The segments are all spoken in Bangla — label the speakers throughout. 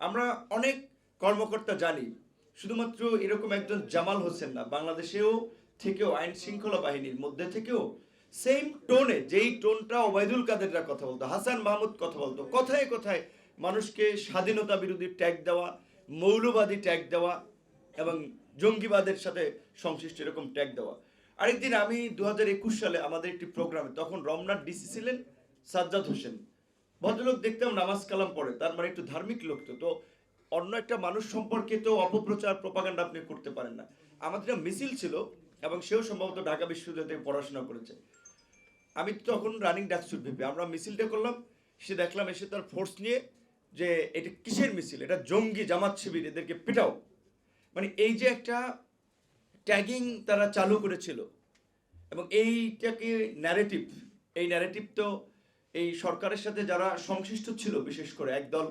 Speaker 1: আমরা অনেক কর্মকর্তা জানি, শুধুমাত্র এরকম একজন জামাল হোসেন না, বাংলাদেশেও থেকেও আইন শৃঙ্খলা বাহিনীর মধ্যে থেকেও সেম টোনে যেই টোনটা ওবায়দুল কাদেররা কথা বলতো, হাসান মাহমুদ কথা বলতো, কথায় কথায় মানুষকে স্বাধীনতা বিরোধী ট্যাগ দেওয়া, মৌলবাদী ট্যাগ দেওয়া এবং জঙ্গিবাদের সাথে সংশ্লিষ্ট এরকম ট্যাগ দেওয়া। আরেকদিন আমি দু হাজার একুশ সালে আমাদের একটি প্রোগ্রামে তখন রমনার ডিসি ছিলেন সাজ্জাদ হোসেন। ভদ্রলোক দেখতাম নামাজ কালাম পড়ে, তার মানে একটু ধার্মিক লোক তো তো অন্য একটা মানুষ সম্পর্কে তো অপপ্রচার প্রপাগান্ডা আপনি করতে পারেন না। আমাদের মিছিল ছিল এবং সেও সম্ভবত ঢাকা বিশ্ববিদ্যালয় থেকে পড়াশোনা করেছে। আমি তখন রানিং ডাকসুট ভিপি, আমরা মিছিলটা করলাম, সে দেখলাম এসে তার ফোর্স নিয়ে যে এটা কিসের মিছিল? এটা জঙ্গি জামাত শিবির, এদেরকে পেটাও। মানে এই যে একটা ট্যাগিং তারা চালু করেছিল, এবং এইটাকে ন্যারেটিভ এই ন্যারেটিভ তো এই সরকারের সাথে যারা সংশ্লিষ্ট ছিল, বিশেষ করে একদল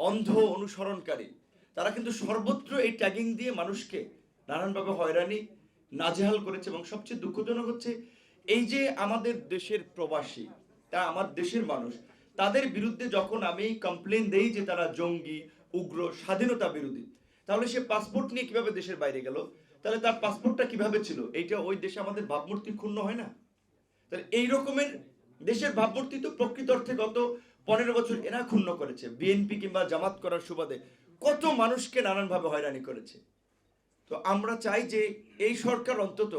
Speaker 1: অন্ধ অনুসরণকারী, তারা কিন্তু সর্বত্র এই ট্যাগিং দিয়ে মানুষকে নানানভাবে হয়রানি, নাজেহাল করেছে এবং সবচেয়ে দুঃখজনক হচ্ছে এই যে আমাদের দেশের প্রবাসী, তা আমার দেশের মানুষ, তাদের বিরুদ্ধে যখন আমি কমপ্লেন দেই যে তারা জঙ্গি, উগ্র, স্বাধীনতা বিরোধী, তাহলে সে পাসপোর্ট নিয়ে কীভাবে দেশের বাইরে গেল? তাহলে তার পাসপোর্টটা কীভাবে ছিল? এইটা ওই দেশে আমাদের ভাবমূর্তি ক্ষুণ্ণ হয় না? তাহলে এই রকমের দেশের ভাবমূর্তি তো প্রকৃত অর্থে গত পনেরো বছর এরা ক্ষুণ্ণ করেছে। বিএনপি কিংবা জামাত করার সুবাদে কত মানুষকে নানানভাবে হয়রানি করেছে। তো আমরা চাই যে এই সরকার অন্তত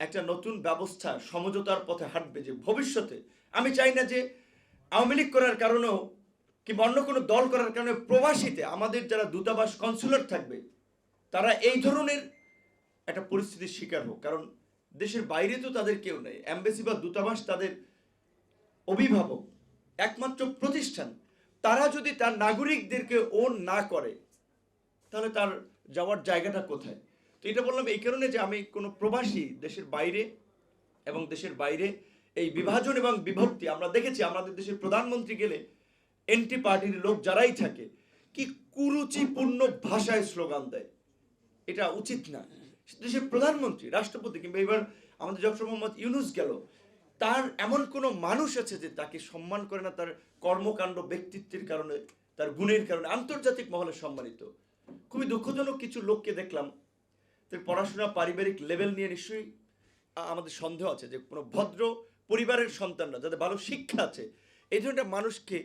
Speaker 1: একটা নতুন ব্যবস্থা সমঝোতার পথে হাঁটবে যে ভবিষ্যতে আমি চাই না যে আওয়ামী লীগ করার কারণেও কিংবা অন্য কোনো দল করার কারণে প্রবাসীতে আমাদের যারা দূতাবাস কনসুলার থাকবে, তারা এই ধরনের একটা পরিস্থিতির শিকার হোক। কারণ দেশের বাইরে তো তাদের কেউ নেই। অ্যাম্বাসি বা দূতাবাস তাদের অভিভাবক, একমাত্র প্রতিষ্ঠান। তারা যদি তার নাগরিকদেরকে ওন না করে, তাহলে তার যাওয়ার জায়গাটা কোথায়? তো এটা বললাম এই কারণে যে আমি কোনো প্রবাসী দেশের বাইরে এবং দেশের বাইরে এই বিভাজন এবং বিভক্তি আমরা দেখেছি, আমাদের দেশের প্রধানমন্ত্রী গেলে এন্টি পার্টির লোক যারাই থাকে, কি কুরুচিপূর্ণ ভাষায় স্লোগান দেয়? এটা উচিত না। দেশের প্রধানমন্ত্রী, রাষ্ট্রপতি কিংবা এবার আমাদের ডক্টর মোহাম্মদ ইউনুস গেল, তার এমন কোনো মানুষ আছে যে তাকে সম্মান করে না, তার কর্মকাণ্ড ব্যক্তিত্বের কারণে, তার গুণের কারণে, আন্তর্জাতিক মহলে সম্মানিত। খুবই দুঃখজনক কিছু লোককে দেখলাম। তার পড়াশোনা পারিবারিক লেভেল নিয়ে নিশ্চয়ই আমাদের সন্দেহ আছে যে কোনো ভদ্র পরিবারের সন্তানরা, যাদের ভালো শিক্ষা আছে, এই ধরনের মানুষকে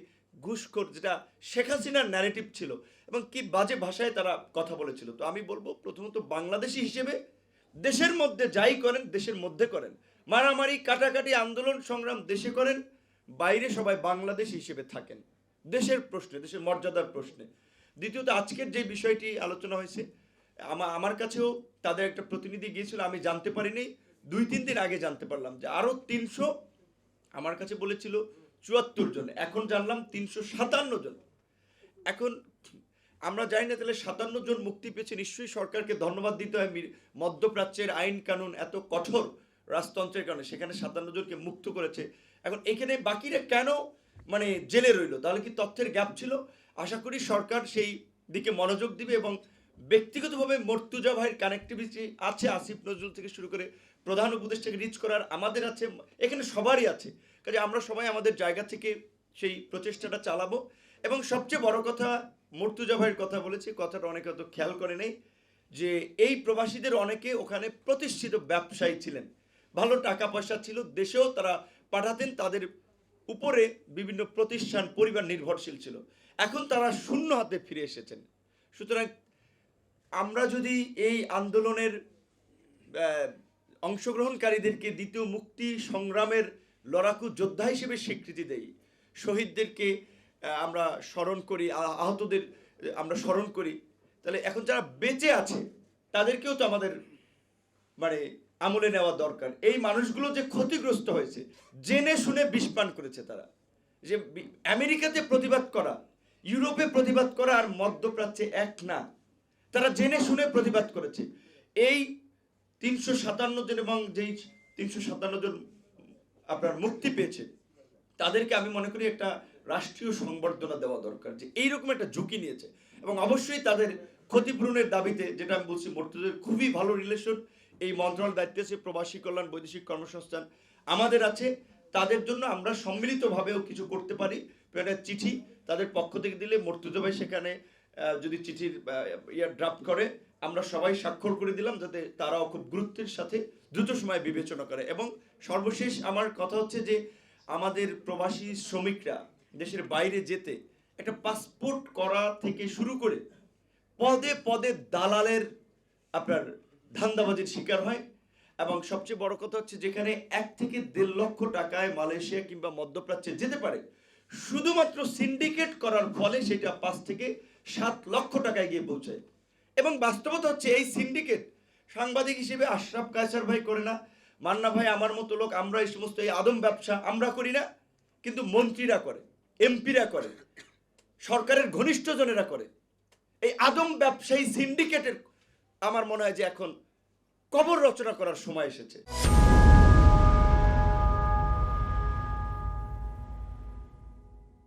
Speaker 1: ঘুষখোর, যেটা শেখ হাসিনার ন্যারেটিভ ছিল এবং কি বাজে ভাষায় তারা কথা বলেছিল। তো আমি বলব, প্রথমত বাংলাদেশি হিসেবে দেশের মধ্যে যাই করেন, দেশের মধ্যে করেন। মারামারি, কাটাকাটি, আন্দোলন, সংগ্রাম দেশে করেন, বাইরে সবাই বাংলাদেশ হিসেবে থাকেন। দেশের প্রশ্নে, দেশের মর্যাদার প্রশ্নে। দ্বিতীয়ত, আজকের যে বিষয়টি আলোচনা হয়েছে, আমা- আমার কাছেও তাদের একটা প্রতিনিধি গিয়েছিল, আমি জানতে পারিনি। দুই, তিন দিন আগে জানতে পারলাম যে আরও তিনশো, আমার কাছে বলেছিল চুয়াত্তর জন, এখন জানলাম তিনশো সাতান্ন জন। এখন আমরা জানি না তাহলে সাতান্ন জন মুক্তি পেয়েছে, নিশ্চয়ই সরকারকে ধন্যবাদ দিতে হয় মধ্যপ্রাচ্যের আইন কানুন এত কঠোর রাজতন্ত্রের কারণে, সেখানে সাতান্ন জনকে মুক্ত করেছে। এখন এখানে বাকিরা কেন মানে জেলে রইল? তাহলে কি তথ্যের গ্যাপ ছিল? আশা করি সরকার সেই দিকে মনোযোগ দিবে এবং ব্যক্তিগতভাবে মর্তুজা ভাইয়ের কানেক্টিভিটি আছে, আসিফ নজরুল থেকে শুরু করে প্রধান উপদেষ্টাকে রিচ করার আমাদের আছে, এখানে সবারই আছে। কাজে আমরা সবাই আমাদের জায়গা থেকে সেই প্রচেষ্টাটা চালাবো। এবং সবচেয়ে বড় কথা মর্তুজা ভাইয়ের কথা বলেছি, কথাটা অনেকে হয়তো খেয়াল করে নেই, যে এই প্রবাসীদের অনেকে ওখানে প্রতিষ্ঠিত ব্যবসায়ী ছিলেন। ভালো টাকা পয়সা ছিল, দেশেও তারা পাঠাতেন, তাদের উপরে বিভিন্ন প্রতিষ্ঠান, পরিবার নির্ভরশীল ছিল। এখন তারা শূন্য হাতে ফিরে এসেছেন। সুতরাং আমরা যদি এই আন্দোলনের অংশগ্রহণকারীদেরকে দ্বিতীয় মুক্তি সংগ্রামের লড়াকু যোদ্ধা হিসেবে স্বীকৃতি দেই। শহীদদেরকে আমরা স্মরণ করি আহতদের, আমরা স্মরণ করি। তাহলে এখন যারা বেঁচে আছে, তাদেরকেও তো আমাদের মানে আমলে নেওয়া দরকার। এই মানুষগুলো যে ক্ষতিগ্রস্ত হয়েছে, জেনে শুনে বিষপান করেছে তারা। যে আমেরিকাতে প্রতিবাদ করা, ইউরোপে প্রতিবাদ করা আর মধ্যপ্রাচ্যে এক না। তারা জেনে শুনে প্রতিবাদ করেছে। এই তিনশো সাতান্ন জন এবং যেই তিনশো সাতান্ন জন আপনার মুক্তি পেয়েছে। তাদেরকে আমি মনে করি একটা রাষ্ট্রীয় সংবর্ধনা দেওয়া দরকার যে এইরকম একটা ঝুঁকি নিয়েছে। এবং অবশ্যই তাদের ক্ষতিপূরণের দাবিতে যেটা আমি বলছি, মর্তুদের খুবই ভালো রিলেশন এই মন্ত্রণালয় দায়িত্বে আছে প্রবাসী কল্যাণ, বৈদেশিক কর্মসংস্থান। আমাদের আছে, তাদের জন্য আমরা সম্মিলিতভাবেও কিছু করতে পারি। একটা চিঠি তাদের পক্ষ থেকে দিলে মর্তুজা ভাই সেখানে যদি চিঠির ইয়া ড্রাফট করে, আমরা সবাই স্বাক্ষর করে দিলাম যাতে তারাও খুব গুরুত্বের সাথে দ্রুত সময়ে বিবেচনা করে। এবং সর্বশেষ আমার কথা হচ্ছে যে, আমাদের প্রবাসী শ্রমিকরা দেশের বাইরে যেতে একটা পাসপোর্ট করা থেকে শুরু করে পদে পদে দালালের আপনার ধান্দাবাজির শিকার হয়। এবং সবচেয়ে বড় কথা হচ্ছে যেখানে এক থেকে দেড় লক্ষ টাকায় মালয়েশিয়া কিংবা মধ্যপ্রাচ্যে যেতে পারে, শুধুমাত্র সিন্ডিকেট করার ফলে সেটা পাঁচ থেকে সাত লক্ষ টাকায় গিয়ে পৌঁছায়। এবং বাস্তবতা হচ্ছে এই সিন্ডিকেট সাংবাদিক হিসেবে আশরাফ কায়সার ভাই করে না। মান্না ভাই আমার মতো লোক, আমরা এই সমস্ত এই আদম ব্যবসা আমরা করি না, কিন্তু মন্ত্রীরা করে, এমপিরা করে, সরকারের ঘনিষ্ঠজনেরা করে। এই আদম ব্যবসায়ী সিন্ডিকেটের আমার মনে হয় যে এখন কবর রচনা করার সময় এসেছে।